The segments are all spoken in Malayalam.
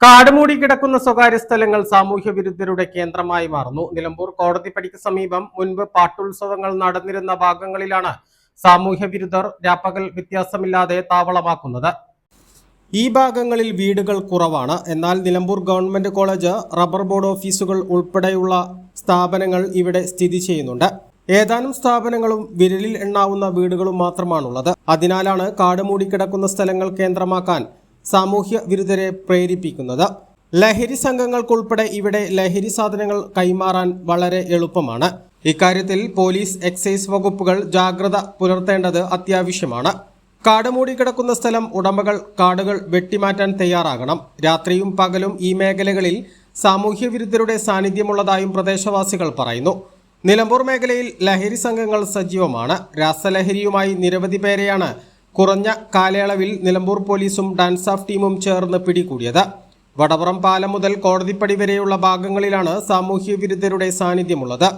കാടുമൂടി കിടക്കുന്ന സ്വകാര്യ സ്ഥലങ്ങൾ സാമൂഹ്യ വിരുദ്ധരുടെ കേന്ദ്രമായി മാറുന്നു. നിലമ്പൂർ കോടതിപ്പടിക്ക് സമീപം മുൻപ് പാട്ടുത്സവങ്ങൾ നടന്നിരുന്ന ഭാഗങ്ങളിലാണ് സാമൂഹ്യ വിരുദ്ധർ രാപ്പകൽ വ്യത്യാസമില്ലാതെ താവളമാക്കുന്നത്. ഈ ഭാഗങ്ങളിൽ വീടുകൾ കുറവാണ്. എന്നാൽ Nilambur government college rubber board ഓഫീസുകൾ ഉൾപ്പെടെയുള്ള സ്ഥാപനങ്ങൾ ഇവിടെ സ്ഥിതി ചെയ്യുന്നുണ്ട്. ഏതാനും സ്ഥാപനങ്ങളും വിരലിൽ എണ്ണാവുന്ന വീടുകളും മാത്രമാണുള്ളത്. അതിനാലാണ് കാട് മൂടിക്കിടക്കുന്ന സ്ഥലങ്ങൾ കേന്ദ്രമാക്കാൻ സാമൂഹ്യ വിരുദ്ധരെ പ്രേരിപ്പിക്കുന്നത്. ലഹരി സംഘങ്ങൾക്കുൾപ്പെടെ ഇവിടെ ലഹരി സാധനങ്ങൾ കൈമാറാൻ വളരെ എളുപ്പമാണ്. ഇക്കാര്യത്തിൽ പോലീസ് എക്സൈസ് വകുപ്പുകൾ ജാഗ്രത പുലർത്തേണ്ടത് അത്യാവശ്യമാണ്. കാട് മൂടിക്കിടക്കുന്ന സ്ഥലം ഉടമകൾ കാടുകൾ വെട്ടിമാറ്റാൻ തയ്യാറാകണം. രാത്രിയും പകലും ഈ മേഖലകളിൽ സാമൂഹ്യ വിരുദ്ധരുടെ സാന്നിധ്യമുള്ളതായും പ്രദേശവാസികൾ പറയുന്നു. നിലമ്പൂർ മേഖലയിൽ ലഹരി സംഘങ്ങൾ സജീവമാണ്. രാസലഹരിയുമായി നിരവധി പേരെയാണ് കുറഞ്ഞ കാലയളവിൽ നിലമ്പൂർ പോലീസും ഡാൻസ് ഓഫ് ടീമും ചേർന്ന് പിടികൂടിയത്. വടവറം പാലം മുതൽ കോടതിപ്പടി വരെയുള്ള ഭാഗങ്ങളിലാണ് സാമൂഹ്യ വിരുദ്ധരുടെ സാന്നിധ്യമുള്ളത്.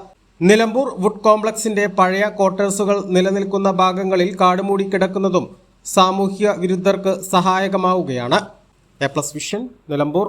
നിലമ്പൂർ വുഡ് കോംപ്ലക്സിന്റെ പഴയ ക്വാർട്ടേഴ്സുകൾ നിലനിൽക്കുന്ന ഭാഗങ്ങളിൽ കാടുമൂടി കിടക്കുന്നതും സാമൂഹ്യ വിരുദ്ധർക്ക് സഹായകമാവുകയാണ്. A plus vision Nilambur.